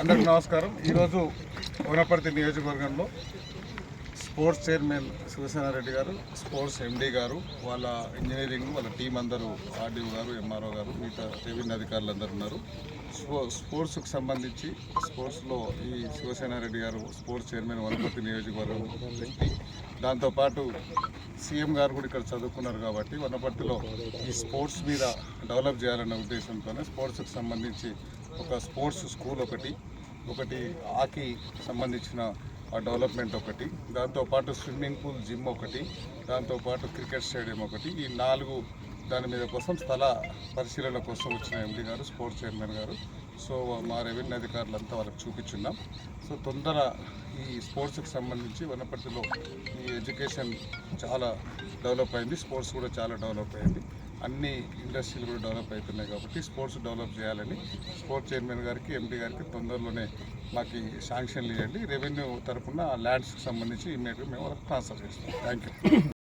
అందరికి నమస్కారం. ఈరోజు వనపర్తి నియోజకవర్గంలో స్పోర్ట్స్ చైర్మన్ శివసేనారెడ్డి గారు స్పోర్ట్స్ ఎండీ గారు వాళ్ళ ఇంజనీరింగ్ వాళ్ళ టీం అందరూ ఆర్డీఓ గారు ఎంఆర్ఓ గారు మిగతా రెవెన్యూ అధికారులు అందరూ ఉన్నారు. స్పోర్ట్స్కు స్పోర్ట్స్కి సంబంధించి స్పోర్ట్స్లో ఈ శివసేనారెడ్డి గారు స్పోర్ట్స్ చైర్మన్ వనపర్తి నియోజకవర్గం వ్యక్తి దాంతోపాటు సీఎం గారు కూడా ఇక్కడ చదువుకున్నారు కాబట్టి వనపర్తిలో ఈ స్పోర్ట్స్ మీద డెవలప్ చేయాలన్న ఉద్దేశంతోనే స్పోర్ట్స్కి సంబంధించి ఒక స్పోర్ట్స్ స్కూల్ ఒకటి ఒకటి హాకీ సంబంధించిన ఆ డెవలప్మెంట్ ఒకటి దాంతోపాటు స్విమ్మింగ్ పూల్ జిమ్ ఒకటి దాంతోపాటు క్రికెట్ స్టేడియం ఒకటి ఈ నాలుగు దాని మీద కోసం స్థల పరిశీలన కోసం వచ్చిన ఎండి గారు స్పోర్ట్స్ చైర్మన్ గారు. సో మా రెవెన్యూ అధికారులంతా వాళ్ళకి చూపించున్నాం. సో తొందర ఈ స్పోర్ట్స్కి సంబంధించి వనపర్తిలో ఈ ఎడ్యుకేషన్ చాలా డెవలప్ అయింది. స్పోర్ట్స్ కూడా చాలా డెవలప్ అయింది. అన్ని ఇండస్ట్రీలు కూడా డెవలప్ అవుతున్నాయి కాబట్టి స్పోర్ట్స్ డెవలప్ చేయాలని స్పోర్ట్స్ చైర్మన్ గారికి ఎండి గారికి తొందరలోనే మాకు శాంక్షన్లు ఇవ్వండి. రెవెన్యూ తరఫున ల్యాండ్స్కి సంబంధించి ఇమీడియట్గా మేము వాళ్ళకి ట్రాన్స్ఫర్ చేస్తాం. Thank you